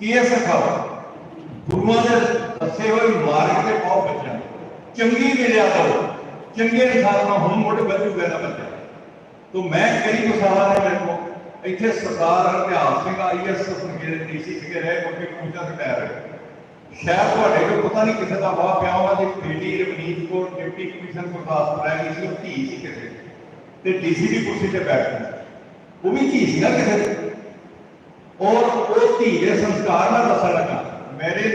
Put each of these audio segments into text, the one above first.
Case ਸਿਖਾਓ ਗੁਰੂਆਂ ਦੇ ਦੱਸੇ ਹੋਏ ਮਾਰਗ ਤੇ ਪਾਓ ਬੱਚਿਆਂ ਚੰਗੀ ਮਿਲਿਆ ਕਰੋ ਚੰਗੇ ਇਨਸਾਨ ਨਾਲ ਹੁਣ ਮੁੱਢ ਵਧੂਗਾ ਨਾ ਬੱਚਾ। ਤੋ ਮੈਂ ਕਈ ਕੁ ਸਾਲਾਂ ਮੇਰੇ ਕੋਲ। ਇੱਥੇ ਸਰਦਾਰ ਹਰਦਿਆਲ ਸਿੰਘ ਆਈਐਸ ਮੇਰੇ ਡੀਸੀ ਸੀਗੇ, ਰਹੇ ਮੁੱਢੇ ਪੂਜਾ ਦੇ ਸ਼ਾਇਦ ਤੁਹਾਡੇ ਕੋਲ ਪਤਾ ਨਹੀਂ ਕਿਸੇ ਦਾ ਵਾਹ ਪਿਆ ਹੋਣਾ ਦੀ ਬੇਟੀ ਰਵਨੀਤ ਕੌਰ, ਡਿਪਟੀ ਕਮਿਸ਼ਨ ਗੁਰਦਾਸਪੁਰ ਰਹਿ ਗਈ ਸੀ, ਉਹ ਧੀ ਸੀ ਕਿਸੇ ਤੇ ਡੀਸੀ ਦੀ ਕੁਰਸੀ ਤੇ ਬੈਠ ਗਈ ਉਹ ਵੀ ਧੀ ਸੀ ਨਾ ਕਿਸੇ ਔਰ ਉਹ ਧੀ ਦੇ ਸੰਸਕਾਰ ਨਾਲ ਦੱਸਣ ਲੱਗਾ। ਮੇਰੇ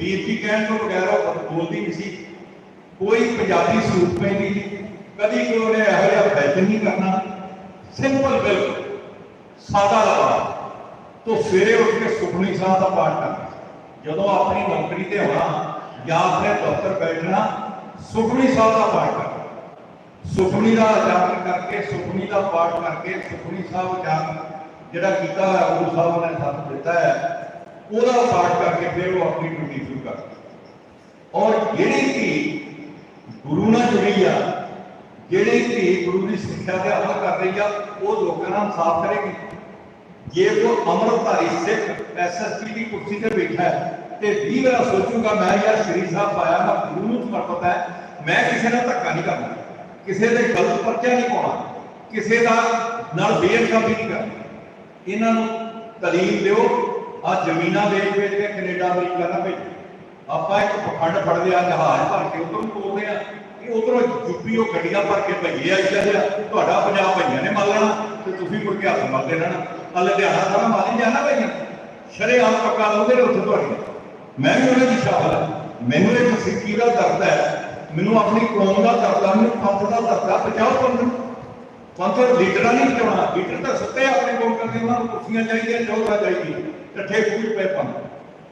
ਵੀਰ ਜੀ ਕਹਿਣ ਤੋਂ ਬਗੈਰ ਉਹ ਬੋਲਦੀ ਨਹੀਂ ਸੀ। ਕੋਈ ਪੰਜਾਬੀ ਸੂਟ ਪੈਂਦੀ ਨਹੀਂ। ਕਦੀ ਕੋਈ ਉਹਨੇ ਇਹੋ ਜਿਹਾ ਫੈਸ਼ਨ ਨਹੀਂ ਕਰਨਾ। ਸਿੰਪਲ ਬਿਲਕੁਲ ਸਾਦਾ ਲਵਾ ਤੋਂ ਸਵੇਰੇ ਉੱਠ ਕੇ ਸੁਖਮਨੀ ਸਾਹਿਬ ਦਾ ਪਾਠ ਕਰਨਾ ਜਦੋਂ ਆਪਣੀ ਨੌਕਰੀ ਤੇ ਹੋਣਾ ਜਾਂ ਆਪਣੇ ਦਫ਼ਤਰ ਬੈਠਣਾ, ਸੁਖਮਨੀ ਸਾਹਿਬ ਦਾ ਪਾਠ ਕਰਨਾ ਸੁਖਮਨੀ ਦਾ ਉਚਾਰਨ ਕਰਕੇ, ਸੁਖਮਨੀ ਦਾ ਪਾਠ ਕਰਕੇ ਸੁਖਮਨੀ ਸਾਹਿਬ جڑا کیتا ہے ابو صاحب نے ساتھ دیتا ہے پورا پاٹ کر کے پھر وہ اپنی ڈیوٹی شروع کر اور جڑی کی گرو نہ جڑی ہے جڑی کی گرو کی سکھیا دے عمل کر رہی ہے وہ لوگوں نال صاف کرے گی یہ وہ امرتاری سکھ ایس ایس پی کی کرسی تے بیٹھا ہے تے بھی میرا سوچوں گا میں یا شری صاحب پایا میں گرو نوں سمرپت ہے میں کسی نے دھکا نہیں کرنا کسی نے غلط پرچہ نہیں پاؤنا کسی کا نال بے انصافی نہیں کرنا ਇਹਨਾਂ ਨੂੰ ਤਾਲੀਮ ਦਿਓ ਆ ਜ਼ਮੀਨਾਂ ਵੇਚ ਵੇਚ ਕੇ ਕੈਨੇਡਾ, ਅਮਰੀਕਾ ਨਾ ਭੇਜੋ। ਆਪਾਂ ਇੱਕ ਪਖੰਡ ਫੜ ਲਿਆ ਜਹਾਜ਼ ਭਰ ਕੇ ਉਧਰ ਤੋਰਦੇ ਆ। ਕਿ ਉਧਰੋਂ ਯੂਪੀ ਉਹ ਗੱਡੀਆਂ ਭਰ ਕੇ ਭਈਏ ਆਈ ਜਾਂਦੇ ਆ। ਤੁਹਾਡਾ ਪੰਜਾਬ ਭਈਆਂ ਨੇ ਮੰਨ ਲੈਣਾ ਤੇ ਤੁਸੀਂ ਮੁੜ ਕੇ ਹੱਥ ਮਲਦੇ ਰਹਿਣਾ। ਆ ਲੁਧਿਆਣਾ ਸਾਰਾ ਮਾਰੀ ਜਾਣਾ ਭਈਆਂ। ਸ਼ਰੇ ਆਮ ਪੱਕਾ ਲਾਉਂਦੇ ਨੇ ਉੱਥੇ ਤੁਹਾਡੀ। ਮੈਂ ਵੀ ਉਹਨਾਂ ਦੀ ਸ਼ਾਮਲ ਹਾਂ ਮੈਨੂੰ ਇੱਕ ਸਿੱਖੀ ਦਾ ਦਰਦ ਹੈ। ਮੈਨੂੰ ਆਪਣੀ ਕੌਮ ਦਾ ਦਰਦ ਆ, ਮੈਨੂੰ ਪੰਥ ਦਾ ਦਰਦ ਆ ਬਚਾਓ ਪੰਥ ਪੰਥਰ ਲੀਡਰਾਂ ਨਹੀਂ ਚੋਣਾ ਲੀਡਰ ਤਾਂ ਸੱਤੇ ਆਪਣੇ ਕੋਲ ਕਰਦੇ ਉਹਨਾਂ ਨੂੰ ਕੁਰਸੀਆਂ ਚਾਹੀਦੀਆਂ ਚੌਧਾ ਚਾਹੀਦੀ, ਇਕੱਠੇ ਫੂਟ ਪੈ ਪੰਨ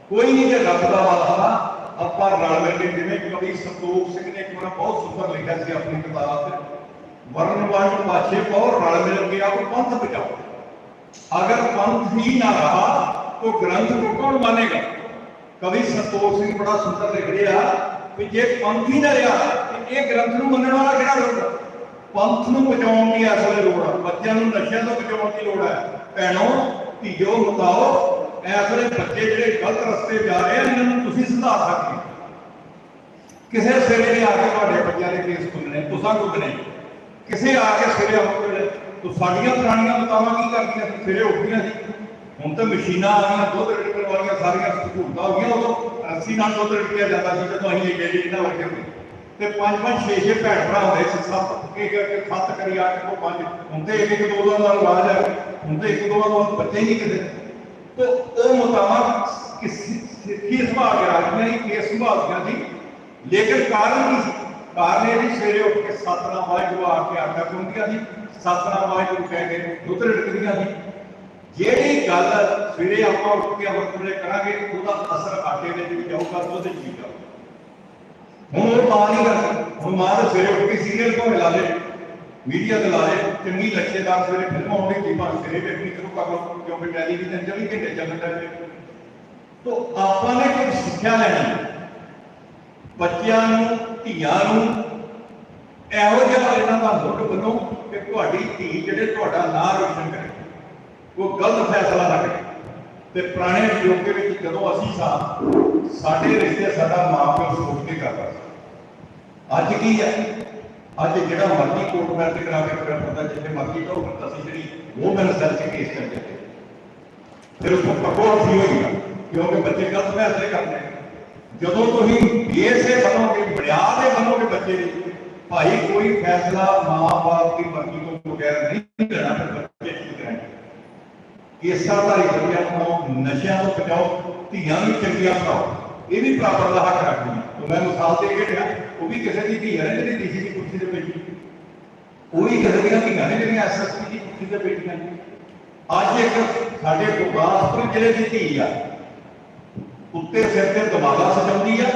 ਕੋਈ ਨਹੀਂ ਜੇ ਰੱਬ ਦਾ ਵਾਲਾ ਆਪਾਂ ਰਲ ਮਿਲ ਕੇ ਜਿਵੇਂ ਕਵੀ ਸੰਤੋਖ ਸਿੰਘ ਨੇ ਇੱਕ ਵਾਰ ਬਹੁਤ ਸੁੰਦਰ ਲਿਖਿਆ ਸੀ ਆਪਣੀ ਕਿਤਾਬ ਤੇ। ਵਰਨ ਵੰਡ ਪਾਛੇ ਪਾਉ ਰਲ ਮਿਲ ਕੇ ਆਪ ਪੰਥ ਬਚਾਓ। ਅਗਰ ਪੰਥ ਹੀ ਨਾ ਰਹਾ ਤੋ ਗ੍ਰੰਥ ਨੂੰ ਕੌਣ ਮੰਨੇਗਾ? ਕਵੀ ਸੰਤੋਖ ਸਿੰਘ ਬੜਾ ਸੁੰਦਰ ਲਿਖ ਰਿਹਾ ਕਿ ਜੇ ਪੰਥ ਹੀ ਨਾ ਰਿਹਾ, ਤੇ ਇਹ ਗ੍ਰੰਥ ਨੂੰ ਮੰਨਣ ਵਾਲਾ ਕਿਹੜਾ ਹੋਊਗਾ ਪੰਥ ਨੂੰ ਬਚਾਉਣ ਦੀ ਇਸ ਵੇਲੇ ਲੋੜ ਆ, ਬੱਚਿਆਂ ਨੂੰ ਨਸ਼ਿਆਂ ਤੋਂ ਬਚਾਉਣ ਦੀ ਲੋੜ ਹੈ ਭੈਣੋ, ਧੀਓ, ਮਤਾਓ, ਇਸ ਵੇਲੇ ਬੱਚੇ ਜਿਹੜੇ ਗਲਤ ਰਸਤੇ ਜਾ ਰਹੇ ਆ, ਇਹਨਾਂ ਨੂੰ ਤੁਸੀਂ ਸੁਧਾਰ ਸਕਦੇ ਕਿਸੇ ਸਿਰੇ ਨੇ ਆ ਕੇ ਤੁਹਾਡੇ ਬੱਚਿਆਂ ਦੇ ਕੇਸ ਖੁੱਲਣੇ ਤੁਸਾਂ ਖੁੱਲਣੇ ਕਿਸੇ ਆ ਕੇ ਸਿਰੇ ਆਉਣ ਵੇਲੇ ਸਾਡੀਆਂ ਪੁਰਾਣੀਆਂ ਮਤਾਵਾਂ ਕੀ ਕਰਦੀਆਂ ਸੀ? ਸਿਰੇ ਉੱਠਦੀਆਂ ਸੀ। ਹੁਣ ਤਾਂ ਮਸ਼ੀਨਾਂ ਆ ਗਈਆਂ, ਦੁੱਧ ਰਿੜਕਣ ਵਾਲੀਆਂ ਸਾਰੀਆਂ ਸਹੂਲਤਾਂ ਹੋ ਗਈਆਂ, ਉਦੋਂ ਰੱਸੀ ਨਾਲ ਦੁੱਧ ਰਿੜਕਿਆ ਜਾਂਦਾ ਸੀ, ਜਦੋਂ ਅਸੀਂ ਏਡੇ ਏਡੇ ਇਹਨਾਂ ਵਰਗੇ ਤੇ ਪੰਜ ਪੰਜ ਛੇ ਛੇ ਭੈਣ ਭਰਾ ਹੁੰਦੇ ਸੀ, ਸੱਤ ਇੱਕ ਇੱਕ ਸੱਤ ਕਰੀ ਅੱਠ ਤੋਂ ਪੰਜ। ਹੁਣ ਇੱਕ ਇੱਕ ਦੋ ਦਾ ਰਿਵਾਜ ਹੈ ਹੁਣ ਇੱਕ ਦੋ ਦੋ ਬੱਚੇ ਨਹੀਂ ਕਿਸੇ ਤੇ ਉਹ ਮਤਾਵਾਂ ਕੀ ਸੰਭਾਲ ਕੇ ਰਾਜੀਆਂ ਹੀ ਕੇਸ ਸੰਭਾਲਦੀਆਂ ਸੀ ਲੇਕਿਨ ਕਾਰਨ ਕੀ ਸੀ? ਕਾਰਨ ਇਹ ਸੀ, ਸਵੇਰੇ ਉੱਠ ਕੇ ਸਤਨਾਮ ਵਾਹਿਗੁਰੂ ਆ ਕੇ ਆਟਾ ਗੁੰਦੀਆਂ ਸੀ ਸਤਨਾਮ ਵਾਹਿਗੁਰੂ ਕਹਿ ਕੇ ਦੁੱਧ ਰਿੜਕਦੀਆਂ ਸੀ ਜਿਹੜੀ ਗੱਲ ਸਵੇਰੇ ਆਪਾਂ ਉੱਠ ਕੇ ਅਮਰਤ ਕਰਾਂਗੇ, ਉਹਦਾ ਅਸਰ ਆਟੇ ਦੇ ਵਿੱਚ ਜਾਊਗਾ, ਦੁੱਧ ਚ ਵੀ ਜਾਊਗਾ। ਹੁਣ ਉਹ ਮਾਂ ਨਹੀਂ ਕਰਦੀ ਹੁਣ ਮਾਂ ਤਾਂ ਸਵੇਰੇ ਉੱਠ ਕੇ ਸੀਰੀਅਲ ਤੋਂ ਲਾ ਲੇ ਮੀਡੀਆ ਤੇ ਲਾ ਲੇ, ਚੰਗੀ ਲੱਛੇਦਾਰ ਸਵੇਰੇ ਫਿਲਮ ਆਉਂਦੀ ਸੀ ਭਾਵੇਂ ਸਵੇਰੇ ਵੇਖਣੀ ਸ਼ੁਰੂ ਕਰ ਲਓ, ਕਿਉਂਕਿ ਟੈਲੀਵਿਜ਼ਨ 24 ਘੰਟੇ ਚੱਲਦਾ ਹੈ। ਤੋ ਆਪਾਂ ਨੇ ਕੁਝ ਸਿੱਖਿਆ ਲੈਣੀ ਬੱਚਿਆਂ ਨੂੰ, ਧੀਆਂ ਨੂੰ ਇਹੋ ਜਿਹਾ ਇਹਨਾਂ ਦਾ ਮੁੱਢ ਬਣੋ ਕਿ ਤੁਹਾਡੀ ਧੀ ਜਿਹੜੇ ਤੁਹਾਡਾ ਨਾਂ ਰੋਸ਼ਨ ਕਰੇ। ਉਹ ਗਲਤ ਫੈਸਲਾ ਨਾ ਕਰੇ। ਤੇ ਪੁਰਾਣੇ ਯੁੱਗ ਵਿੱਚ ਜਦੋਂ ਅਸੀਂ ਸਾਂ ਸਾਡੇ ਰਿਸ਼ਤੇ ਸਾਡਾ ਮਾਪਿਓ ਸੋਚ ਕੇ ਕਰਦਾ ਅੱਜ ਕੀ ਹੈ ਅੱਜ ਜਿਹੜਾ ਮਰਜ਼ੀ ਕੋਰਟ ਮੈਰਿਜ ਕਰਾ ਕੇ ਫਿਰ ਬੰਦਾ ਜਿੱਥੇ ਮਰਜ਼ੀ ਤੋਂ ਅਸੀਂ ਜਿਹੜੀ ਉਹ ਮੈਨੂੰ ਸਰ ਚ ਕੇਸ ਕਰ ਦਿੱਤੇ ਫਿਰ ਉਸ ਤੋਂ ਪੱਕੋ ਹੱਥੀ ਹੋਈਗਾ ਕਿਉਂਕਿ ਬੱਚੇ ਗਲਤ ਫੈਸਲੇ ਕਰਦੇ ਜਦੋਂ ਤੁਸੀਂ ਇਸੇ ਬਣੋਗੇ ਬੁਨਿਆਦ ਦੇ ਬਣੋਗੇ ਬੱਚੇ ਦੀ ਭਾਈ ਕੋਈ ਫੈਸਲਾ ਮਾਂ-ਬਾਪ ਦੀ ਮਰਜ਼ੀ ਤੋਂ ਬਗੈਰ ਨਹੀਂ ਲੈਣਾ, ਫਿਰ ਬੱਚੇ ਕੀ ਕਰਨਗੇ ਕੇਸਾਂ ਦਾ ਬੱਚਿਆਂ ਨੂੰ ਨਸ਼ਿਆਂ ਤੋਂ ਬਚਾਓ। ਧੀਆਂ ਨੂੰ ਚੰਗੀਆਂ ਬਣਾਓ ਇਹ ਵੀ ਬਰਾਬਰ ਦਾ ਹੱਕ ਰੱਖਦੀ ਹੈ। ਮੈਂ ਮਿਸਾਲ ਦੇ ਕੇ ਰਿਹਾ, ਉਹ ਵੀ ਕਿਸੇ ਦੀ ਧੀ ਹੈ ਜਿਹੜੀ ਡੀਸੀ ਦੀ ਕੁਰਸੀ ਤੇ ਬੈਠੀ। ਉਹ ਵੀ ਕਿਸੇ ਦੀਆਂ ਧੀਆਂ ਨੇ ਜਿਹੜੀਆਂ ਐਸਐਸਪੀ ਦੀ ਕੁਰਸੀ ਤੇ ਬੈਠੀਆਂ ਨੇ। ਅੱਜ ਇੱਕ ਸਾਡੇ ਗੁਰਦਾਸਪੁਰ ਜ਼ਿਲ੍ਹੇ ਦੀ ਧੀ ਆ। ਉੱਤੇ ਸਿਰ ਤੇ ਦਮਾਲਾ ਸਜਾਉਂਦੀ ਆ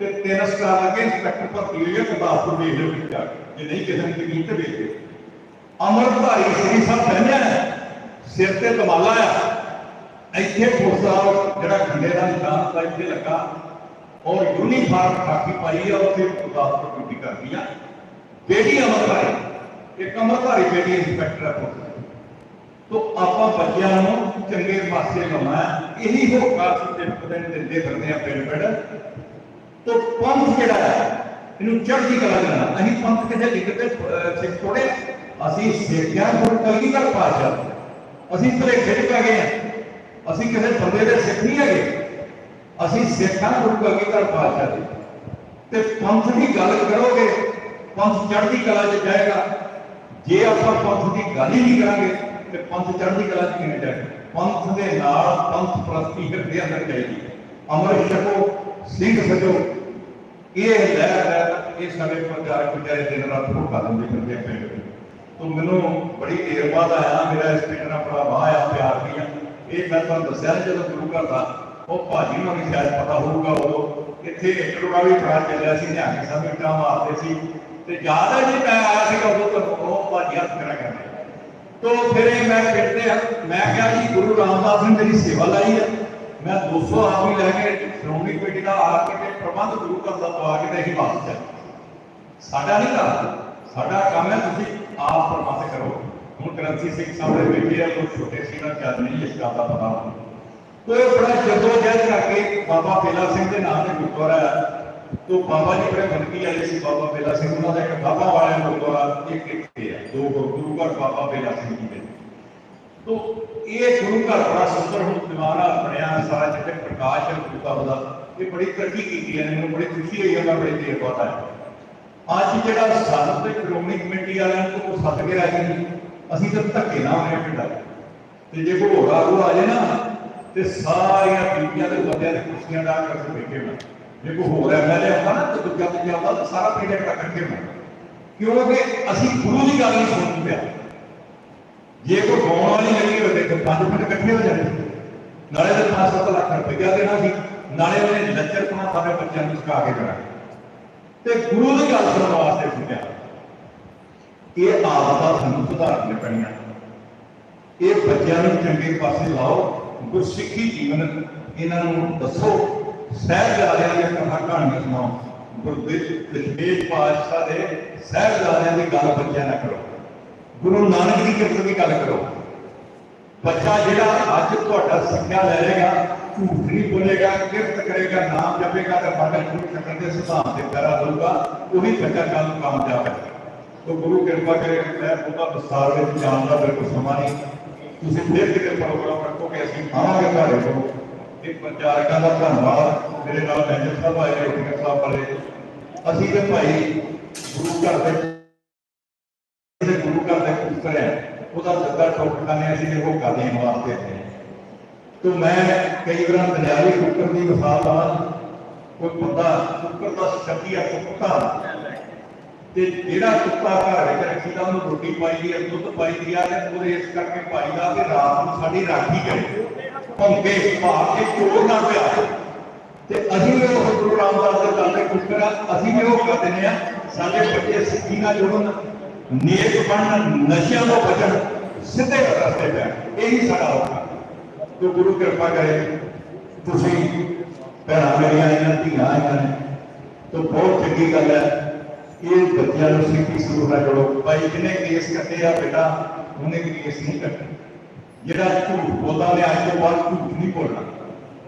ਤੇ ਤਿੰਨ ਸਟਾਰ ਲੱਗੇ ਇੰਸਪੈਕਟਰ ਭਰਤੀ ਹੋਈ ਆ, ਗੁਰਦਾਸਪੁਰ ਵੇਖ ਲਿਓ ਕਿੱਥੇ ਜਾ ਜੇ ਨਹੀਂ ਕਿਸੇ ਨੇ ਯਕੀਨ ਤੇ ਵੇਖ ਲਿਓ ਅਮਰਧਾਰੀ ਸ੍ਰੀ ਸਾਹਿਬ ਕਹਿੰਦੇ ਆ, ਸਿਰ ਤੇ ਦਮਾਲਾ ਆ ਇੱਥੇ ਪੁਲਿਸ ਦਾ ਜਿਹੜਾ ਖੰਡੇ ਦਾ ਨਿਸ਼ਾਨ ਦਾ ਇੱਥੇ ਲੱਗਾ। ਔਰ ਯੂਨੀਫਾਰਮ ਖਾਕੀ ਪਾਈ ਆ, ਉੱਥੇ ਗੁਰਦਾਸਪੁਰ ਡਿਊਟੀ ਕਰਦੀ ਆ। ਬੇਟੀ ਅਮਰਧਾਰੀ, ਇੱਕ ਅਮਰਧਾਰੀ ਬੇਟੀ ਇੰਸਪੈਕਟਰ ਆ ਪੁਲਿਸ ਦੀ। ਆਪਾਂ ਬੱਚਿਆਂ ਨੂੰ ਚੰਗੇ ਪਾਸੇ ਲਾਉਣਾ ਇਹੀ ਹੋਕਾ ਅਸੀਂ ਦਿੰਦੇ ਫਿਰਦੇ ਆ ਪਿੰਡ ਪਿੰਡ। ਤੋ ਪੰਥ ਜਿਹੜਾ ਹੈ, ਇਹਨੂੰ ਚੜ੍ਹਦੀ ਕਲਾ ਦੇਣਾ ਅਸੀਂ ਪੰਥ ਕਿਤੇ ਲਿਖਦੇ ਸਿੱਖ ਥੋੜੇ ਅਸੀਂ ਸਿੱਖਿਆ ਗੁਰ ਕਲਗੀ ਪਾਸ਼ਾ ਅਸੀਂ ਭਲੇਖੇ ਚ ਪੈ ਗਏ ਆ। ਅਸੀਂ ਕਿਸੇ ਬੰਦੇ ਦੇ ਸਿੱਖ ਨਹੀਂ ਹੈਗੇ। ਅਸੀਂ ਸਿੱਖਾਂ ਗੁਰੂ ਕਲਗੀ ਦਾ ਦੇ ਤੇ ਪੰਥ ਦੀ ਗੱਲ ਕਰੋਗੇ, ਪੰਥ ਚੜ੍ਹਦੀ ਕਲਾ 'ਚ ਜਾਏਗਾ। ਜੇ ਆਪਾਂ ਪੰਥ ਦੀ ਗੱਲ ਹੀ ਨਹੀਂ ਕਰਾਂਗੇ, ਤੇ ਪੰਥ ਚੜ੍ਹਦੀ ਕਲਾ 'ਚ ਕਿਵੇਂ ਜਾਏਗਾ? ਪੰਥ ਦੇ ਨਾਲ ਪੰਥ ਪ੍ਰਸਤੀ ਹਿਰਦੇ ਅੰਦਰ ਚਾਹੀਦੀ ਅਮਰ ਛਕੋ, ਸਿੰਘ ਸਜੋ। ਇਹ ਲਹਿਰ ਹੈ ਇਹ ਸਾਡੇ ਪ੍ਰਚਾਰਕ ਵਿਚਾਰੇ ਦਿਨ ਰਾਤ ਭੁੱਖਾ ਦਿੰਦੇ ਫਿਰਦੇ ਪਿੰਡ ਵਿੱਚ ਮੈਨੂੰ ਬੜੀ ਦੇਰ ਬਾਅਦ ਆਇਆ, ਮੇਰਾ ਇਸ ਪਿੰਡ ਨਾਲ ਬੜਾ ਵਾਹ ਆ ਪਿਆਰ ਦੀਆਂ ਇਹ ਮੈਂ ਤੁਹਾਨੂੰ ਦੱਸਿਆ ਨੀ ਜਦੋਂ ਗੁਰੂ ਘਰ ਦਾ ਉਹ ਭਾਜੀ ਨੂੰ ਵੀ ਸ਼ਾਇਦ ਪਤਾ ਹੋਊਗਾ ਉਹ ਇੱਥੇ ਇੱਕ ਰੋੜਾ ਵੀ ਫੜਾ ਚੱਲਿਆ ਸੀ ਨਿਹੰਗ ਸਾਹਿਬ ਇੱਟਾਂ ਮਾਰਦੇ ਸੀ। ਤੇ ਯਾਦ ਹੈ ਜੀ ਮੈਂ ਆਇਆ ਸੀ ਉਦੋਂ ਤੋਂ ਉਹ ਭਾਜੀ ਹੱਥ ਕਰਾ ਕਰਦੇ ਤੋ ਫਿਰ ਮੈਂ ਪਿੰਡ ਮੈਂ ਕਿਹਾ ਜੀ, ਗੁਰੂ ਰਾਮਦਾਸ ਨੇ ਮੇਰੀ ਸੇਵਾ ਲਾਈ ਹੈ ਮੈਂ 200 ਆਦਮੀ ਲੈ ਕੇ ਸ਼੍ਰੋਮਣੀ ਕਮੇਟੀ ਦਾ ਆ ਕੇ ਤੇ ਪ੍ਰਬੰਧ ਗੁਰੂ ਘਰ ਦਾ ਪਵਾ ਕੇ ਤੇ ਅਸੀਂ ਵਾਪਸ ਚੱਲੇ। ਸਾਡਾ ਨਹੀਂ ਕਰਦਾ ਸਾਡਾ ਕੰਮ ਹੈ ਤੁਸੀਂ ਆਪ ਪ੍ਰਬੰਧ ਕਰੋ। ہوں گرنتی سنگھ سامنے بیٹھے ہیں وہ چھوٹے سی کا چل نہیں اس کا پتا تو یہ بڑا جدو جہد کر کے بابا پیلا سنگھ کے نام سے گرودوارا ہے تو بابا جی بڑے بنتی آئے سی بابا پیلا سنگھ انہوں نے کہا بابا والے گرودوارا ایک ایک ہے دو گرو گھر بابا پیلا سنگھ کی ہے تو یہ گرو گھر بڑا سندر ہوں دیوارا بنیا سارا جتنے پرکاش ہے گرودا بدا یہ بڑی ترقی کی گئی ہے انہوں بڑی خوشی ہوئی ہے میں بڑی دیر بات آیا آج جڑا سادت شرومنی کمیٹی آ رہے ہیں تو وہ سات کے رہ گئے ਅਸੀਂ ਤਾਂ ਧੱਕੇ ਨਾ ਹੋਏ ਪਿੰਡਾਂ 'ਚ। ਤੇ ਜੇ ਕੋਈ ਹੋਰ ਆਗੂ ਆ ਜਾਏ ਨਾ, ਤੇ ਸਾਰੀਆਂ ਬੀਬੀਆਂ ਦੇ ਬੰਦਿਆਂ ਦੇ ਕੁਰਸੀਆਂ ਡਾ ਕੇ ਅਸੀਂ ਬੈਠੇ ਹੋਏ ਜੇ ਕੋਈ ਹੋਰ ਐਮਐਲਏ ਆਉਂਦਾ ਨਾ, ਤੇ ਦੂਜਾ ਦੂਜਾ ਆਉਂਦਾ ਤਾਂ ਸਾਰਾ ਪਿੰਡ ਇਕੱਠਾ ਕਰਕੇ ਹੋਏ ਕਿਉਂਕਿ ਅਸੀਂ ਗੁਰੂ ਦੀ ਗੱਲ ਨਹੀਂ ਸੁਣਨ ਪਿਆ। ਜੇ ਕੋਈ ਗਾਉਣ ਵਾਲੀ ਲੱਗੀ ਹੋਵੇ, ਤੇ ਪੰਜ ਮਿੰਟ ਇਕੱਠੇ ਹੋ ਜਾਣੇ ਨਾਲੇ ਤੇ 5-7 ਲੱਖ ਰੁਪਈਆ ਦੇਣਾ ਸੀ। ਨਾਲੇ ਉਹਨੇ ਲੱਚਰਪਣਾ ਸਾਰੇ ਬੱਚਿਆਂ ਨੂੰ ਸਿਖਾ ਕੇ ਦੇਣਾ। ਤੇ ਗੁਰੂ ਦੀ ਗੱਲ ਸੁਣਨ ਵਾਸਤੇ ਸੁਣਿਆ یہ آفت ہم سدھارنے پڑیاں یہ بچیاں چنگے پاسے لاؤ گرسکھی جیون انہوں دسو سہج جا رہے ہیں کہاں کہانی سناؤ گردیش پاشا دے سہج جا رہے ہیں گل بچیاں نہ کرو گرو نانک کی کرت کی گل کرو بچہ جڑا اج تہاڈا سکھیا لے لے گا جھوٹ نہیں بولے گا کرت کرے گا نام جپے گا تے پاگل کو شکل دے سدھان تے کرا دے گا وہی بچہ کل کامیاب ہوگا ਤੋ ਗੁਰੂ ਕਿਰਪਾ ਕਰੇ, ਮੈਂ ਉਹਦਾ ਵਿਸਤਾਰ ਵਿੱਚ ਜਾਣ ਦਾ ਬਿਲਕੁਲ ਸਮਾਂ ਨਹੀਂ। ਤੁਸੀਂ ਫਿਰ ਕਿਤੇ ਪ੍ਰੋਗਰਾਮ ਰੱਖੋਗੇ ਅਸੀਂ ਆਵਾਂਗੇ ਤੁਹਾਡੇ ਕੋਲ। ਇਹ ਪ੍ਰਚਾਰਕਾਂ ਦਾ ਧੰਨਵਾਦ, ਮੇਰੇ ਨਾਲ ਮੈਨੇਜਰ ਸਾਹਿਬ ਆਏ ਰੋਟੀਆਂ ਸਾਹਿਬ ਵਾਲੇ ਅਸੀਂ ਤੇ ਭਾਈ ਗੁਰੂ ਘਰ ਦੇ ਜਿਹੜੇ ਗੁਰੂ ਘਰ ਦੇ ਪੁੱਤਰ ਹੈ ਉਹਦਾ ਸੱਦਾ ਠੋਕਣੇ ਅਸੀਂ ਇਹੋ ਕਰ ਦੇਣ ਵਾਸਤੇ ਆਏ ਹਾਂ। ਤੋ ਮੈਂ ਕਈ ਵਾਰ ਦਰਿਆਈ ਕੁੱਕਰ ਦੀ ਮਿਸਾਲ ਲਾ ਕੋਈ ਬੰਦਾ ਕੁੱਕਰ ਦਾ ਸ਼ਕੀਆ ਕੁੱਤਾ ਤੇ ਜਿਹੜਾ ਕੁੱਤਾ ਘਰ ਵਿੱਚ ਰੱਖੀਦਾ ਉਹਨੂੰ ਰੋਟੀ ਪਾਈਦੀ ਹੈ ਦੁੱਧ ਪਾਈਦੀ ਆ, ਤੇ ਉਹਦੇ ਇਸ ਕਰਕੇ ਪਾਈਦਾ ਕਿ ਰਾਤ ਨੂੰ ਸਾਡੀ ਰਾਖੀ ਕਰੇ। ਭੰਗੇ ਪਾ ਕੇ ਚੋਰ ਨਾ ਪਿਆ ਤੇ ਅਸੀਂ ਵੀ ਉਹ ਗੁਰੂ ਰਾਮਦਾਸ ਦੇ ਦਾਦੇ ਕੁੱਕਰ ਆ ਅਸੀਂ ਵੀ ਉਹ ਕਰ ਆ। ਸਾਡੇ ਬੱਚੇ ਸਿੱਖੀ ਨਾਲ ਜੁੜਨ, ਨੇਕ ਬਣਨ, ਨਸ਼ਿਆਂ ਤੋਂ ਬਚਣ, ਸਿੱਧੇ ਰਸਤੇ ਤੇ ਇਹੀ ਸਾਡਾ ਹੋਣਾ ਜੋ ਗੁਰੂ ਕਿਰਪਾ ਕਰੇ, ਤੁਸੀਂ ਭੈਣਾਂ ਮੇਰੀਆਂ, ਇਹਨਾਂ ਧੀਆਂ ਆਈਆਂ ਨੇ। ਤਾਂ ਬਹੁਤ ਚੰਗੀ ਗੱਲ ਹੈ। ਇਹ ਬੱਚਿਆਂ ਨੂੰ ਸਿੱਖੀ ਸਰੂਪ ਨਾਲ ਜੋੜੋ ਭਾਈ ਜਿਹਨੇ ਕੇਸ ਕੱਟੇ ਆ ਬੇਟਾ? ਉਹਨੇ ਕੇਸ ਨਹੀਂ ਕੱਟੇ। ਜਿਹੜਾ ਝੂਠ ਬੋਲਦਾ ਨੇ ਅੱਜ ਤੋਂ ਬਾਅਦ ਝੂਠ ਨਹੀਂ ਬੋਲਣਾ।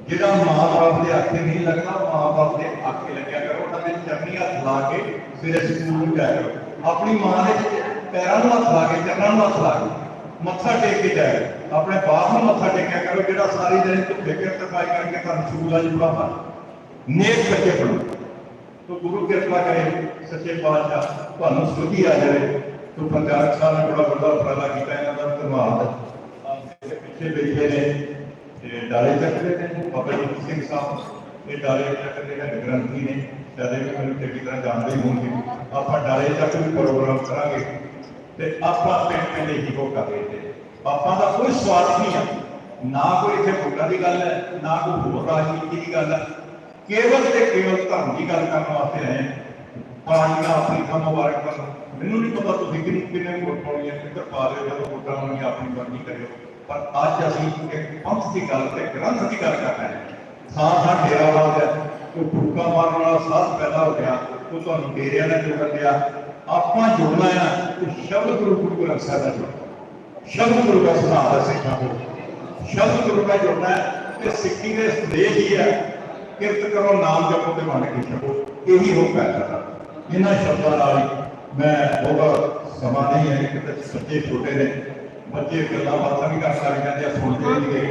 ਜਿਹੜਾ ਮਾਂ ਬਾਪ ਦੇ ਆਖੇ ਨਹੀਂ ਲੱਗਦਾ ਮਾਂ ਬਾਪ ਦੇ ਆਖੇ ਲੱਗਿਆ ਕਰੋ। ਉਹਨਾਂ ਦੇ ਚਰਨੀ ਹੱਥ ਲਾ ਕੇ ਸਵੇਰੇ ਸਕੂਲ ਨੂੰ ਜਾਇਆ ਕਰੋ। ਆਪਣੀ ਮਾਂ ਦੇ ਪੈਰਾਂ ਨੂੰ ਹੱਥ ਲਾ ਕੇ, ਚਰਨਾਂ ਨੂੰ ਹੱਥ ਲਾ ਕੇ ਮੱਥਾ ਟੇਕ ਕੇ ਜਾਇਆ ਆਪਣੇ ਬਾਪ ਨੂੰ ਮੱਥਾ ਟੇਕਿਆ ਕਰੋ, ਜਿਹੜਾ ਸਾਰੀ ਦਿਨ ਧੁੱਪੇ ਕੇ ਤਰਪਾਈ ਕਰਕੇ ਤੁਹਾਨੂੰ ਸਕੂਲ ਆ ਜੂਗਾ ਨੇਕ ਬੱਚੇ ਬਣੋ। ਤੋ ਗੁਰੂ ਕਿਰਪਾ ਕਰੇ ਸੱਚੇ ਪਾਤਸ਼ਾਹ, ਤੁਹਾਨੂੰ ਸੁਧੀ ਆ ਜਾਵੇ। ਤੋ ਪੰਚਾਇਤ ਸਾਹਿਬ ਨੇ ਬੜਾ ਵੱਡਾ ਉਪਰਾਲਾ ਕੀਤਾ ਇਹਨਾਂ ਦਾ ਧੰਨਵਾਦ ਆਹ ਪਿੱਛੇ ਬੈਠੇ ਨੇ, ਤੇ ਡਾਲੇ ਚੱਕਦੇ ਨੇ, ਬਾਬਾ ਜੀ ਸਿੰਘ ਸਾਹਿਬ। ਇਹ ਡਾਲੇ ਚੱਕਦੇ ਦੇ ਗ੍ਰੰਥੀ ਨੇ। ਸਾਡੇ ਵੀ ਮੈਨੂੰ ਚੰਗੀ ਤਰ੍ਹਾਂ ਜਾਣਦੇ ਹੋਣਗੇ। ਆਪਾਂ ਡਾਲੇ ਚੱਕ ਵੀ ਪ੍ਰੋਗਰਾਮ ਕਰਾਂਗੇ। ਤੇ ਆਪਾਂ ਪਿੰਡ ਪਿੰਡ ਹੀ ਕੋ ਕਰਾਂਗੇ ਆਪਾਂ ਦਾ ਕੋਈ ਸਵਾਰਥ ਨਹੀਂ ਹੈ ਨਾ ਕੋਈ ਇੱਥੇ ਵੋਟਾਂ ਦੀ ਗੱਲ ਹੈ, ਨਾ ਕੋਈ ਹੋਰ ਰਾਜਨੀਤੀ ਦੀ ਗੱਲ ਹੈ। ਕੇਵਲ ਤੇ ਕੇਵਲ ਧਰਮ ਦੀ ਗੱਲ ਕਰਨ ਵਾਸਤੇ ਆਏ ਹਾਂ ਪਾਰਟੀਆਂ ਆਪਣੀ ਥਾਂ ਮੁਬਾਰਕ ਕਰਨ ਮੈਨੂੰ ਨਹੀਂ ਪਤਾ ਤੁਸੀਂ ਕਿੰਨੇ ਕਿੰਨੇ ਵੋਟ ਪਾਉਣੀ ਹੈ ਕਿੱਧਰ ਪਾ ਰਹੇ ਹੋ ਜਦੋਂ ਵੋਟਾਂ ਆਉਣਗੀਆਂ ਆਪਣੀ ਮਰਜ਼ੀ ਕਰਿਓ ਪਰ ਅੱਜ ਅਸੀਂ ਇੱਕ ਪੰਥ ਦੀ ਗੱਲ ਤੇ ਗ੍ਰੰਥ ਦੀ ਗੱਲ ਕਰ ਰਹੇ ਹਾਂ ਥਾਂ ਥਾਂ ਡੇਰਾ ਲਾ ਗਿਆ ਕੋਈ ਫੁੱਕਾ ਮਾਰਨ ਵਾਲਾ ਸਾਥ ਪੈਦਾ ਹੋ ਗਿਆ ਉਹ ਤੁਹਾਨੂੰ ਡੇਰਿਆਂ ਨਾਲ ਜੋੜ ਲਿਆ ਆਪਾਂ ਜੁੜਨਾ ਆ ਤੇ ਸ਼ਬਦ ਗੁਰੂ ਗੁਰੂ ਗ੍ਰੰਥ ਸਾਹਿਬ ਨਾਲ ਜੁੜਨਾ ਸ਼ਬਦ ਗੁਰੂ ਦਾ ਸੁਭਾਅ ਹੈ ਸਿੱਖਾਂ ਕੋਲ ਸ਼ਬਦ ਗੁਰੂ ਦਾ ਜੁੜਨਾ ਹੈ ਤੇ ਸਿੱਖੀ ਦੇ ਸੰਦੇਸ਼ ਹੀ ਹੈ ਕਿਰਤ ਕਰੋ, ਨਾਮ ਜਪੋ ਤੇ ਵੰਡ ਕੇ ਛਕੋ। ਇਹੀ ਹੋ ਪੈਦਾ ਇਹਨਾਂ ਸ਼ਬਦਾਂ ਨਾਲ ਮੈਂ ਬਹੁਤ ਸਮਾਂ ਨਹੀਂ ਹੈ ਕਿ ਤੇ ਬੱਚੇ ਛੋਟੇ ਨੇ। ਬੱਚੇ ਗੱਲਾਂ ਬਾਤਾਂ ਵੀ ਕਰ ਸਕਦੇ ਆ ਸੁਣਦੇ ਨਹੀਂ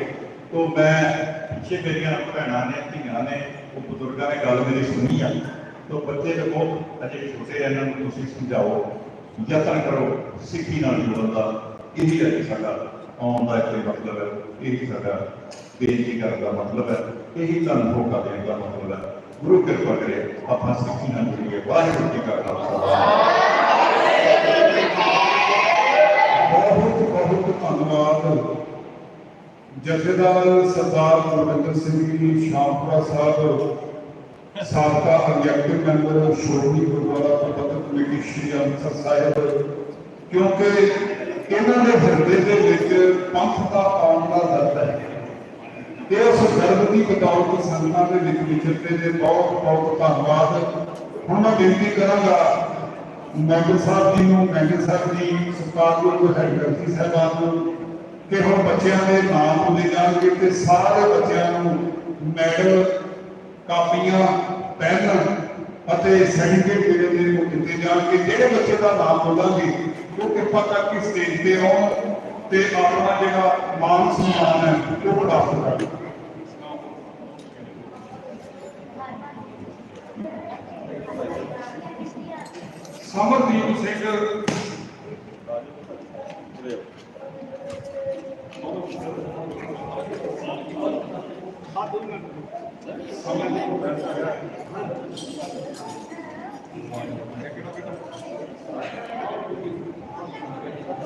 ਤੋਂ ਮੈਂ ਪਿੱਛੇ ਮੇਰੀਆਂ ਭੈਣਾਂ ਨੇ, ਧੀਆਂ ਨੇ, ਉਹ ਬਜ਼ੁਰਗਾਂ ਨੇ ਗੱਲ ਮੇਰੀ ਸੁਣੀ ਆ। ਤੋਂ ਬੱਚੇ ਤੇ ਅਜੇ ਛੋਟੇ ਇਹਨਾਂ ਨੂੰ ਤੁਸੀਂ ਸਮਝਾਓ, ਯਤਨ ਕਰੋ, ਸਿੱਖੀ ਨਾਲ ਜੁੜਨ ਦਾ। ਇਹੀ ਹੈ ਸਾਡਾ ਆਉਣ ਦਾ ਕੋਈ ਮਤਲਬ ਹੈ, ਇਹੀ ਸਾਡਾ ਬੇਨਤੀ ਕਰਨ ਦਾ ਮਤਲਬ ਹੈ, ਇਹੀ ਤੁਹਾਨੂੰ ਧੋਖਾ ਦੇਣ ਦਾ ਮਤਲਬ ਹੈ। ਗੁਰੂ ਕਿਰਪਾ ਕਰੇ, ਆਪਾਂ ਸਿੱਖੀ ਨਾਲ ਜੁੜੀਏ। ਵਾਹਿਗੁਰੂ ਜੀ ਕਾ ਖਾਲਸਾ। ਬਹੁਤ ਬਹੁਤ ਧੰਨਵਾਦ। ਜਥੇਦਾਰ ਸਰਦਾਰ ਗੁਰਵਿੰਦਰ ਸਿੰਘ ਜੀ, ਸ਼ਾਮਪੁਰਾ ਸਾਹਿਬ, ਸਾਬਕਾ executive member, Shiromani Gurdwara Prabandhak committee, Shri Amritsar Sahib. ਕਿਉਂਕਿ ਇਹਨਾਂ ਦੇ ਹਿਰਦੇ ਦੇ ਵਿੱਚ ਪੰਥ ਦਾ ਆਉਣ ਦਾ ਦਰਦ ਹੈ। ਤੇ ਉਸ ਦਰਦ ਦੀ ਬਦੌਲਤ ਸੰਗਤਾਂ ਦੇ ਵਿੱਚ ਵਿਚਰਦੇ ਨੇ, ਬਹੁਤ ਬਹੁਤ ਧੰਨਵਾਦ। ਹੁਣ ਮੈਂ ਬੇਨਤੀ ਕਰਾਂਗਾ ਮੈਂਬਰ ਸਾਹਿਬ ਜੀ ਨੂੰ ਮੈਂਬਰ ਸਾਹਿਬ ਜੀ ਸਤਿਕਾਰਯੋਗ ਹੈਡਗ੍ਰੰਥੀ ਸਾਹਿਬਾਨ ਨੂੰ ਕਿ ਹੁਣ ਬੱਚਿਆਂ ਦੇ ਨਾਮ ਹੁੰਦੇ ਜਾਣਗੇ ਤੇ ਸਾਰੇ ਬੱਚਿਆਂ ਨੂੰ ਮੈਡਲ, ਕਾਪੀਆਂ ਪੈਨ ਅਤੇ ਸਰਟੀਫਿਕੇਟ ਜਿਹੜੇ ਨੇ ਉਹ ਦਿੱਤੇ ਜਾਣਗੇ। ਜਿਹੜੇ ਬੱਚੇ ਦਾ ਨਾਮ ਬੋਲਾਂਗੇ, ਉਹ ਕਿਰਪਾ ਕਰਕੇ ਸਟੇਜ ਤੇ ਆਉਣ ਤੇ ਆਪਣਾ ਜਿਹੜਾ ਮਾਨ ਸਨਮਾਨ ਹੈ ਉਹ ਪ੍ਰਾਪਤ ਕਰਨ ਸਮਰਦੀਪ ਸਿੰਘ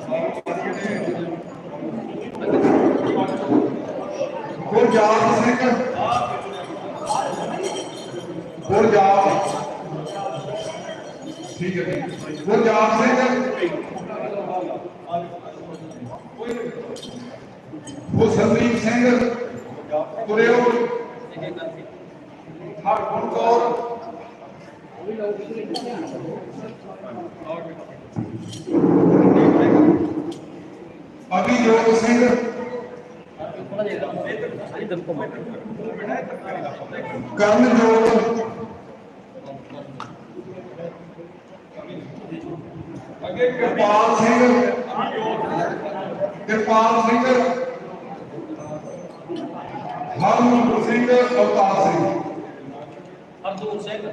ਗੁਰਜਾਤ ਸਿੰਘ بول جا کسی بول جا ٹھیک ہے بول جا سے وہ سندیپ سنگھ تریو ہر گن کور ابھی یوگ سنگھ۔ ਸਿੰਘ ਕਰਨਜੋਤ ਅੱਗੇ ਕਿਰਪਾਲ ਸਿੰਘ ਕਿਰਪਾਲ ਸਿੰਘ ਹਰਮਨਪੁਰ ਸਿੰਘ ਅਵਤਾਰ ਸਿੰਘ ਹਰਦੂਰ ਸਿੰਘ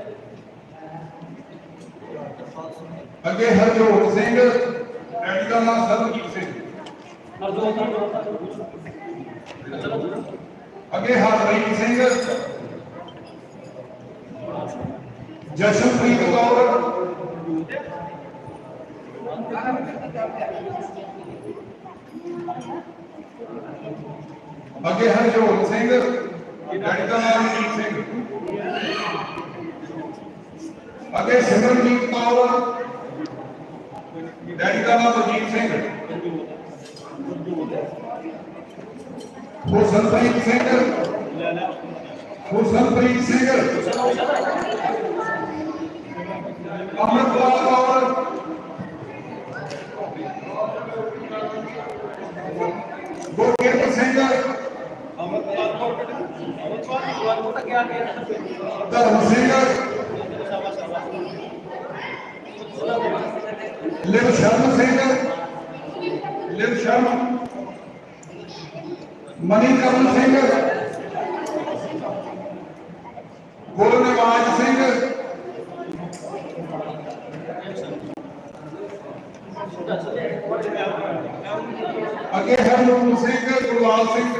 ਅੱਗੇ ਹਰਜੋਤ ਸਿੰਘ ਡੈਡੀ ਦਾ ਨਾਮ ਸਰਬਜੀਤ ਸਿੰਘ ਹਰਜੋਤ اگے حاضرین سنگھ۔ جشن کور اگے ہرجوت سنگھ۔ لڑکا سنگھ۔ اگے سمرنجیت کور ڈیڈی کا نام وجیت سنگھ۔ ਨਾਮ ਅਜੀਤ ਸਿੰਘ ਹੁਸਨਪ੍ਰੀਤ ਸਿੰਘ ਹੁਸਨਪ੍ਰੀਤ ਸਿੰਘ ਅਮਰਪਾਲ ਕੌਰ ਗੁਰਕਿਰਤ ਸਿੰਘ ਧਰਮ ਸਿੰਘ ਲਿਵ ਸ਼ਰਮ ਸਿੰਘ ਲਿਵ ਸ਼ਰਮ ਮਨੀਕਰਨ ਸਿੰਘ ਗੁਰਨਿਵਾਜ ਸਿੰਘ ਅੱਗੇ ਹਰਨੂਰ ਸਿੰਘ ਗੁਰਲਾਲ ਸਿੰਘ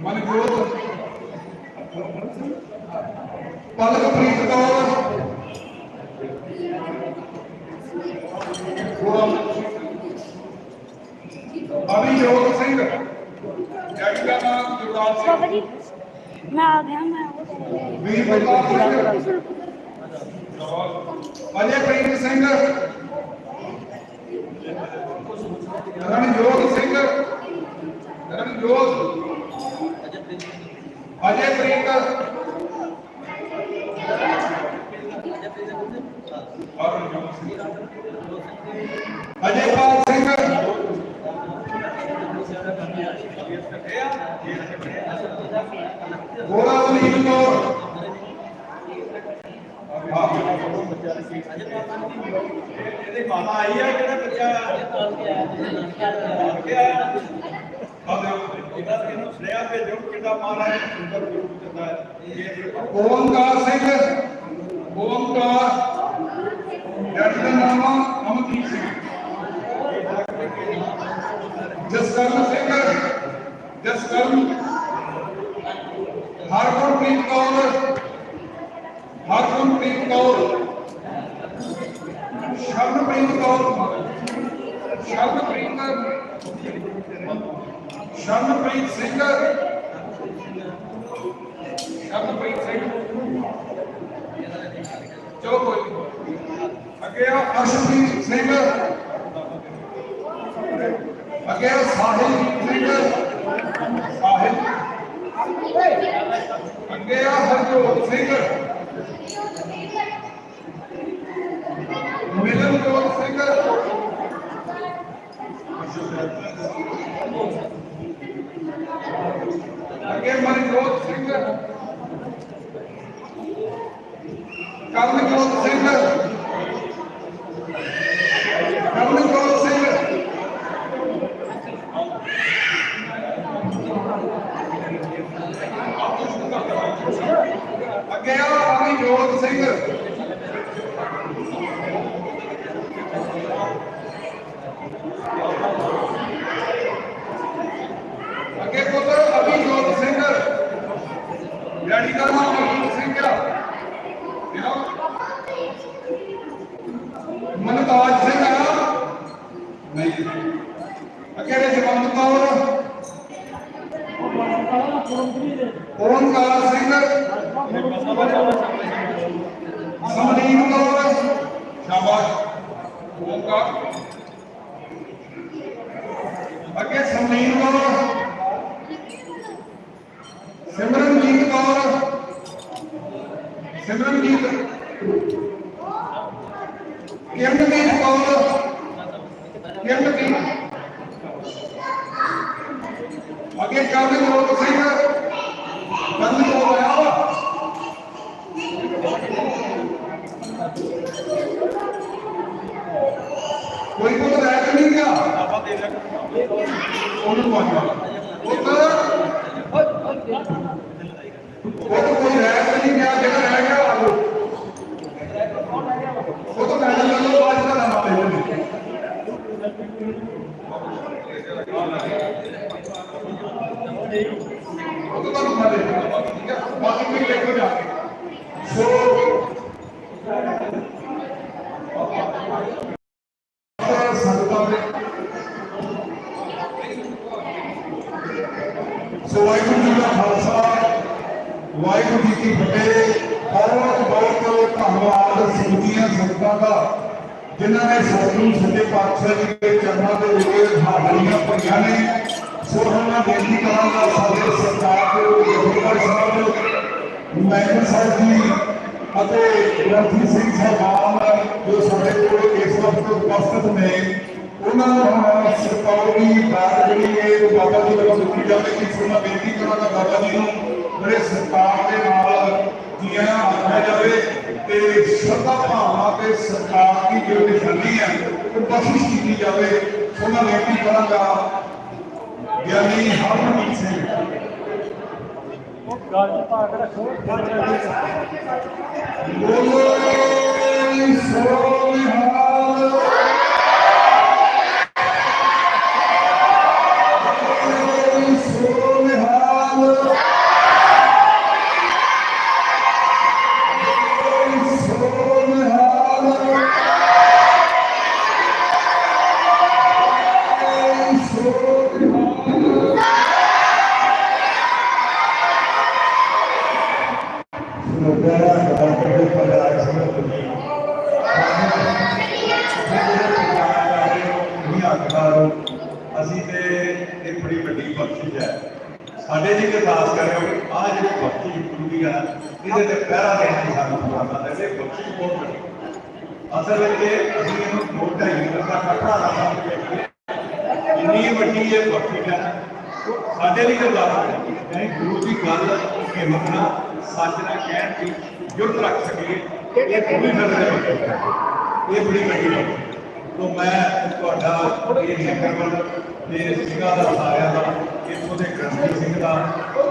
ਮਨਜੋਤ ਪਲਕਪ੍ਰੀਤ ਕੌਰ ਗੁਰਮ ਅਭਿਜੋਤ ਸਿੰਘ ਜੱਟ ਦਾ ਨਾਮ ਗੁਰਦਾਸ ਬਾਬਾ ਸਿੰਘ ਜੀ ਮੈਂ ਆ ਗਿਆ ਮੈਂ ਉਹ ਵੀਰ ਪ੍ਰਤਾਪ ਸਿੰਘ ਅਜੇਪ੍ਰੀਤ ਸਿੰਘ ਰਣਜੋਤ ਸਿੰਘ ਰਣਜੋਤ అజయ్ ప్రియాంకర్ अजय पाल सिंह गोरावली इंदौर माता आई है سنگھ اومکار جس کرم جس کرم ہرپریت ہر سمپریت کور شبدریت ਸ਼ਰਨਪ੍ਰੀਤ ਕੌਰ ਸਿੰਘ। ਸ਼ਰਨਪ੍ਰੀਤ ਸਿੰਘ। ਚਲੋ ਕੋਈ ਅੱਗੇ ਆ ਅਰਸ਼ਪ੍ਰੀਤ ਸਿੰਘ। これも今 ਵਿੱਚ ਹਾਜ਼ਰੀਆਂ ਭਰੀਆਂ ਨੇ ਸੋ ਹੁਣ ਮੈਂ ਬੇਨਤੀ ਕਰਾਂਗਾ ਸਾਡੇ ਸਰਕਾਰ ਦੇ ਜਥੇਦਾਰ ਸਾਹਿਬ ਮੈਂਬਰ ਸਾਹਿਬ ਜੀ ਅਤੇ ਗ੍ਰੰਥੀ ਸਿੰਘ ਸਾਹਿਬਾਨ ਜੋ ਸਾਡੇ ਕੋਲ ਇਸ ਵਕਤ ਉਪਸਥਿਤ ਨੇ ਉਹਨਾਂ ਨੂੰ ਸਰਕਾਰੀ ਬਾਤ ਜਿਹੜੀ ਹੈ ਉਹ ਬਾਬਾ ਜੀ ਵੱਲੋਂ ਦਿੱਤੀ ਜਾਵੇ ਕਿ ਉਹਨਾਂ ਬੇਨਤੀ ਕਰਾਂਗਾ ਬਾਬਾ ਜੀ ਨੂੰ ਬੜੇ ਸਰਕਾਰ ਦੇ ਨਾਲ ਜੀਆਂ ਆਖਿਆ ਜਾਵੇ ਤੇ ਸ਼ਰਧਾ ਭਾਵਨਾ ਤੇ ਸਰਕਾਰ ਦੀ ਜੋ ਨਿਸ਼ਾਨੀ ਹੈ ਉਹ ਬਖਸ਼ਿਸ਼ ਕੀਤੀ ਜਾਵੇ ਉਹਨਾਂ ਬੇਨਤੀ ਕਰਾਂਗਾ ਗਿਆਨੀ ਹਰਮਨਜੀਤ ਸਿੰਘ। ਗੱਲ ਭਾਗ ਰੱਖੋ। ਬੋਲੇ ਸੋਨਿਹਾਲ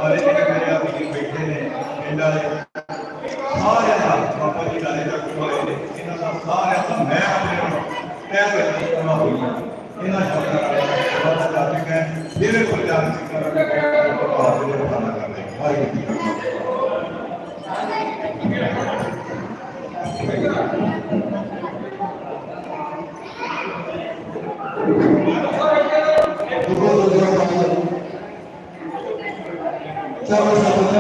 parece que la carrera la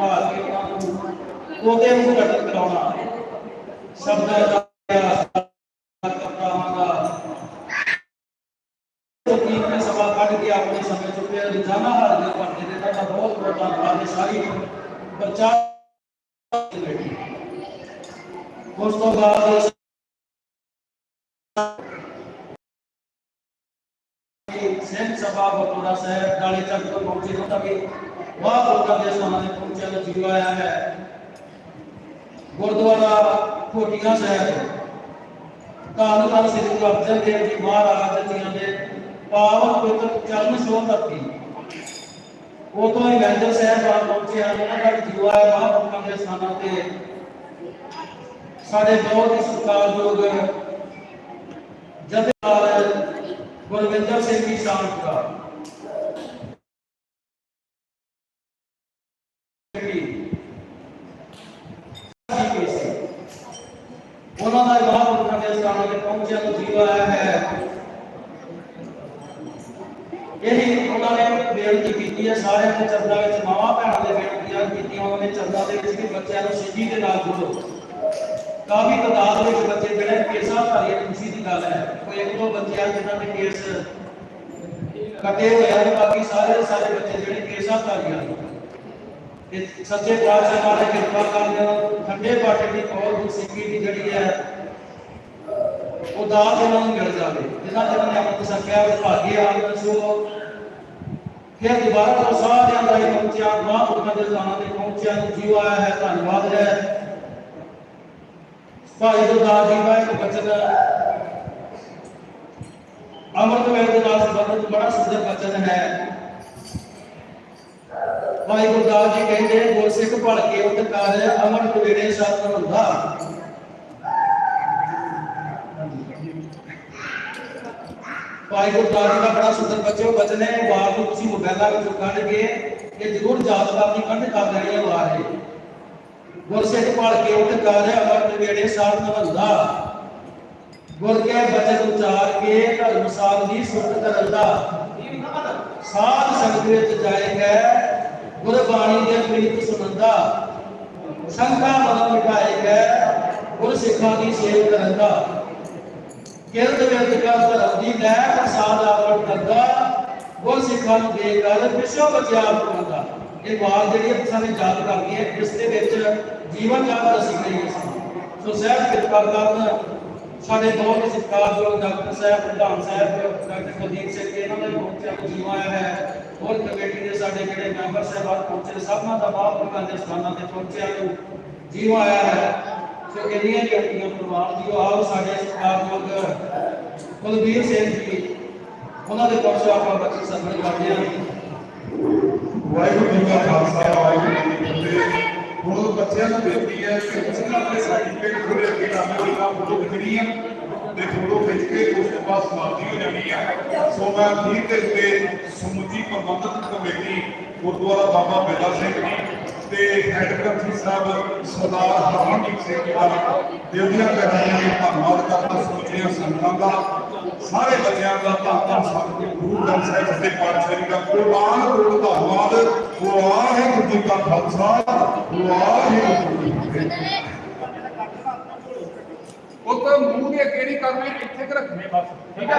پاس کو دے ہوں کا تک دونا سب دے دا سبا بکورا صاحب ڈالے چاہتے ہیں پہنچے ہوتا بھی ਵਾਹ ਬੋਲਦਾ ਦੇ ਸਾਹਮਣੇ ਪਹੁੰਚਿਆ ਤੇ ਜੀਵ ਆਇਆ ਹੈ ਗੁਰਦੁਆਰਾ ਕੋਟੀਆਂ ਸਾਹਿਬ ਕਾਲ ਕਾਲ ਸ੍ਰੀ ਗੁਰੂ ਅਰਜਨ ਦੇਵ ਜੀ ਮਹਾਰਾਜ ਜੀਆਂ ਦੇ ਪਾਵਨ ਪਵਿੱਤਰ ਚਰਨ ਛੋਹ ਧਰਤੀ ਉਦੋਂ ਹੀ ਗੰਜਰ ਸਾਹਿਬ ਆ ਪਹੁੰਚਿਆ ਉਹਨਾਂ ਦਾ ਜੀਵ ਆਇਆ ਵਾਹ ਬੋਲਦਾ ਦੇ ਸਾਹਮਣੇ ਤੇ ਸਾਡੇ ਬਹੁਤ ਹੀ ਸਤਿਕਾਰਯੋਗ ਜਦ ਗੁਰਵਿੰਦਰ ਸਿੰਘ ਜੀ ਸਾਹਿਬ ਦਾ ਸਿੰਘ ਜੀ ਸ਼ਾਮਪੁਰਾ ਉਹਨਾਂ ਦਾ ਮਹਾਂਪੁਰਖਾਂ ਦੇ ਸਥਾਨਾਂ ਤੇ ਪਹੁੰਚਿਆ ਨੂੰ ਜੀਵਾ ਆਇਆ ਹੈ ਇਹੀ ਉਹਨਾਂ ਨੇ ਬੇਨਤੀ ਕੀਤੀ ਹੈ ਸਾਰਿਆਂ ਦੇ ਚਰਨਾਂ ਵਿੱਚ ਮਾਵਾਂ ਭੈਣਾਂ ਦੇ ਬੇਨਤੀਆਂ ਕੀਤੀਆਂ ਉਹਨਾਂ ਨੇ ਚਰਨਾਂ ਦੇ ਵਿੱਚ ਵੀ ਬੱਚਿਆਂ ਨੂੰ ਸਿੱਧੀ ਦੇ ਨਾਲ ਜੁੜੋ ਕਾਫੀ ਤਾਦਾਦ ਵਿੱਚ ਬੱਚੇ ਜਿਹੜੇ ਕੇਸਾਂ ਧਾਰੀ ਖੁਸ਼ੀ ਦੀ ਗੱਲ ਹੈ ਕੋਈ ਇੱਕ ਦੋ ਬੱਚੇ ਆ ਜਿਨ੍ਹਾਂ ਨੇ ਕੇਸ ਕੱਟੇ ਹੋਏ ਹਨ ਬਾਕੀ ਸਾਰੇ ਦੇ ਸਾਰੇ ਬੱਚੇ ਜਿਹੜੇ ਕੇਸਾਂ ਧਾਰੀ ਹਨ ਸੱਚੇ ਪਾਤਸ਼ਾਹ ਮਾਰੇ ਕਿਰਪਾ ਕਰਨ ਠੰਡੇ ਬਾਟੇ ਦੀ ਕੌਲ ਦੀ ਦੀ ਜਿਹੜੀ ਹੈ ਉਹ ਦਾਤ ਉਹਨਾਂ ਨੂੰ ਮਿਲ ਜਾਵੇ। ਜਿਨ੍ਹਾਂ ਜਿਨ੍ਹਾਂ ਨੇ ਅੰਮ੍ਰਿਤ ਛਕਿਆ ਉਹ ਭਾਗੀ ਆਨੰਦ ਸੋ ਫਿਰ ਦੁਬਾਰਾ ਤੋਂ ਸਾਰਿਆਂ ਦਾ ਹੀ ਪਹੁੰਚਿਆ ਮਹਾਂਪੁਰਖਾਂ ਦੇ ਸਥਾਨਾਂ ਤੇ ਪਹੁੰਚਿਆ ਨੂੰ ਜੀਵ ਆਇਆ ਹੈ, ਧੰਨਵਾਦ ਹੈ। ਭਾਈ ਗੁਰਦਾਸ ਜੀ ਦਾ ਇੱਕ ਬਚਨ ਅਮਰਤ ਵੇਲੇ ਦੇ ਨਾਲ ਸੰਬੰਧਿਤ ਬੜਾ ਸੁੰਦਰ ਬਚਨ ਹੈ। ਭਾਈ ਗੁਰਦਾਸ ਜੀ ਕਹਿੰਦੇ ਗੁਰਸਿੱਖ ਭੜ ਕੇ ਉਤ ਕਰ ਅਮਰਤ ਵੇਲੇ ਸਤ ਹੁੰਦਾ। ਭਾਈ ਗੁਰਦਾਸ ਜੀ ਦਾ ਬੜਾ ਸੁੰਦਰ ਬੱਚੋ ਬਚਨ ਹੈ ਬਾਤ ਨੂੰ ਤੁਸੀਂ ਮੋਬਾਈਲਾਂ ਵਿੱਚੋਂ ਕੱਢ ਕੇ ਇਹ ਜ਼ਰੂਰ ਯਾਦ ਕਰਨੀ ਕੰਢ ਕਰ ਦੇਣੀ ਹੈ ਵਾਰ ਇਹ। ਗੁਰਸਿੱਖ ਭੜ ਕੇ ਉਤ ਕਰ ਅਮਰਤ ਵੇਲੇ ਸਤ ਹੁੰਦਾ। ਗੁਰ ਕੇ ਬਚਨ ਉਚਾਰ ਕੇ, ਧਰਮ ਸਾਧ ਦੀ ਸੁਰਤ ਕਰਨ ਸਾਧ ਸੰਗਤ ਵਿੱਚ ਜਾਏਗਾ ਗੁਰ ਦੇ ਪ੍ਰੀਤ ਸੁਣੰਦਾ ਸੰਖਾ ਮਨ ਮਿਟਾਏਗਾ ਗੁਰ ਸਿੱਖਾਂ ਦੀ ਸੇਵ ਕਰਨ ਕਿਰਤ ਵਿਰਤ ਕਾ ਧਰਮ ਦੀ ਲੈ ਪ੍ਰਸਾਦ ਆਵਣ ਕਰਦਾ ਗੁਰ ਸਿੱਖਾਂ ਨੂੰ ਦੇ ਗੱਲ ਵਿਸ਼ਵ ਬਚਿਆ ਕਰਦਾ ਇਹ ਬਾਤ ਜਿਹੜੀ ਹੈ ਸਾਨੂੰ ਯਾਦ ਕਰਦੀ ਹੈ, ਇਸ ਦੇ ਵਿੱਚ ਜੀਵਨ ਯਾਦ ਅਸੀਂ ਗਈ ਸੋ ਸਹਿਬ ਕਿਰਪਾ ਕਰਨ ਸਾਡੇ ਬਹੁਤ ਹੀ ਸਤਿਕਾਰਯੋਗ ਡਾਕਟਰ ਸਾਹਿਬ, ਪ੍ਰਧਾਨ ਸਾਹਿਬ, ਡਾਕਟਰ ਕੁਲਦੀਪ ਸਿੰਘ ਇਹਨਾਂ ਦੇ ਪਹੁੰਚਿਆ ਨੂੰ ਜੀਵਾ ਆਇਆ ਹੈ। ਹੋਰ ਕਮੇਟੀ ਦੇ ਸਾਡੇ ਜਿਹੜੇ ਮੈਂਬਰ ਸਾਹਿਬਾਨ ਪਹੁੰਚੇ ਸਭਨਾਂ ਦਾ ਮਹਾਂਪੁਰਖਾਂ ਦੇ ਸਥਾਨਾਂ ਤੇ ਪਹੁੰਚਿਆ ਨੂੰ ਜੀਵਾ ਆਇਆ ਹੈ। ਸੋ ਇੰਨੀਆਂ ਜਿਹੜੀਆਂ ਪਰਿਵਾਰ ਦੀ ਆਓ ਸਾਡੇ ਸਤਿਕਾਰਯੋਗ ਕੁਲਬੀਰ ਸਿੰਘ ਜੀ, ਉਹਨਾਂ ਦੇ ਪਹੁੰਚੇ ਆਪਾਂ ਬੱਚੇ ਸਰਵਣ ਕਰਦੇ ਹਾਂ। ਵਾਹਿਗੁਰੂ ਜੀ ਕਾ ਖਾਲਸਾ, ਵਾਹਿਗੁਰੂ ਜੀ ਹੁਣ ਬੱਚਿਆਂ ਨੂੰ ਬੇਨਤੀ ਹੈ ਕਿ ਤੁਸੀਂ ਆਪਣੇ ਸਰਟੀਫਿਕੇਟ ਖੋਲੇ ਅੱਗੇ ਲਾਣੇ ਵਾਲੀ ਨਾਲ ਫੋਟੋ ਖਿੱਚਣੀ ਹੈ ਤੇ ਫੋਟੋ ਖਿੱਚ ਕੇ ਉਸ ਤੋਂ ਬਾਅਦ ਸਮਾਪਤੀ ਹੋ ਜਾਣੀ ਹੈ। ਸੋ ਮੈਂ ਅਖੀਰ ਦੇ ਉੱਤੇ ਸਮੁੱਚੀ ਪ੍ਰਬੰਧਕ ਕਮੇਟੀ ਗੁਰਦੁਆਰਾ ਬਾਬਾ ਬੇਲਾ ਸਿੰਘ ਜੀ ਤੇ ਹੈੱਡ ਗ੍ਰੰਥੀ ਸਾਹਿਬ ਸਰਦਾਰ ਹਰਮਨਦੀਪ ਸਿੰਘ ਜੀ ਦਾ ਦਿਲ ਦੀਆਂ ਗਹਿਰਾਈਆਂ ਵਿੱਚ ਧੰਨਵਾਦ ਕਰਦਾ ਸਮੁੱਚੀਆਂ ਸੰਗਤਾਂ ਦਾ ਸਾਰੇ ਬੱਚਿਆਂ ਦਾ ਧੰਨ ਧੰਨ ਸਤਿਗੁਰੂ ਗੁਰੂ ਗ੍ਰੰਥ ਸਾਹਿਬ ਦੇ ਪਾਤਸ਼ਾਹੀ ਦਾ ਕੁਰਬਾਨ ਕਰੋ ਧੰਨਵਾਦ। ਵਾਹਿਗੁਰੂ ਜੀ ਕਾ ਖਾਲਸਾ ਵਾਹਿਗੁਰੂ ਜੀ ਕੀ ਫਤਿਹ। ਉਹ ਤਾਂ ਮੂੰਹ ਦੇ ਨਹੀਂ ਕਰਨੇ ਇੱਥੇ ਕਿ ਰੱਖਣੇ ਬਸ। ਠੀਕ ਹੈ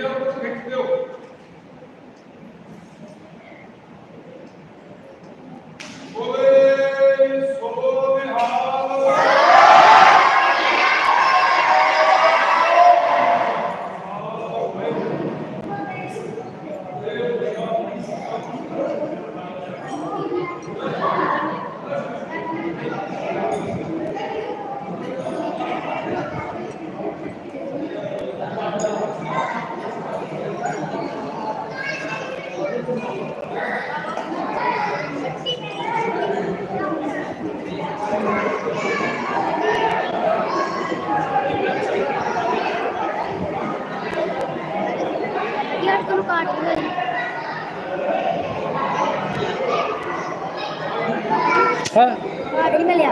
Entendeu? É entendeu?